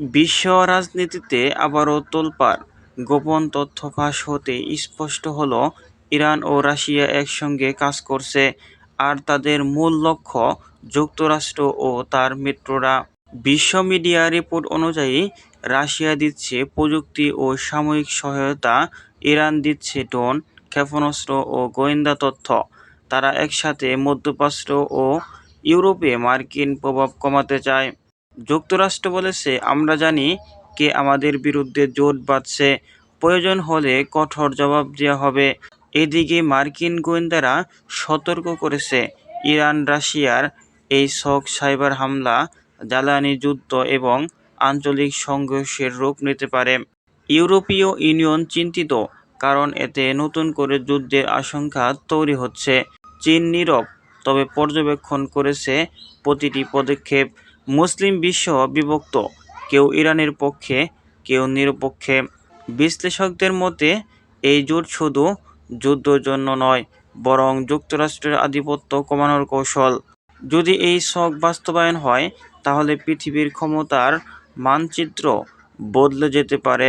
বিশ্ব রাজনীতিতে আবারও তোলপাড়। গোপন তথ্য ফাঁস হতেই স্পষ্ট হল, ইরান ও রাশিয়া একসঙ্গে কাজ করছে, আর তাদের মূল লক্ষ্য যুক্তরাষ্ট্র ও তার মিত্ররা। বিশ্ব মিডিয়া রিপোর্ট অনুযায়ী, রাশিয়া দিচ্ছে প্রযুক্তি ও সামরিক সহায়তা, ইরান দিচ্ছে ড্রোন, ক্ষেপণাস্ত্র ও গোয়েন্দা তথ্য। তারা একসাথে মধ্যপ্রাচ্য ও ইউরোপে মার্কিন প্রভাব কমাতে চায়। যুক্তরাষ্ট্র বলেছে, আমরা জানি কে আমাদের বিরুদ্ধে জোট বাঁধছে। প্রয়োজন হলে কঠোর জবাব দেওয়া হবে। এদিকে মার্কিন গোয়েন্দারা সতর্ক করেছে, ইরান, রাশিয়ার এই ছক সাইবার হামলা, জ্বালানি যুদ্ধ এবং আঞ্চলিক সংঘর্ষের রূপ নিতে পারে। ইউরোপীয় ইউনিয়ন চিন্তিত, কারণ এতে নতুন করে যুদ্ধের আশঙ্কা তৈরি হচ্ছে। চীন নীরব, তবে পর্যবেক্ষণ করেছে প্রতিটি পদক্ষেপ। মুসলিম বিশ্ব বিভক্ত। কেউ ইরানের পক্ষে, কেউ নিরপেক্ষে। বিশ্লেষকদের মতে, এই জোট শুধু যুদ্ধের জন্য নয়, বরং যুক্তরাষ্ট্রের আধিপত্য কমানোর কৌশল। যদি এই শখ বাস্তবায়ন হয়, তাহলে পৃথিবীর ক্ষমতার মানচিত্র বদলে যেতে পারে।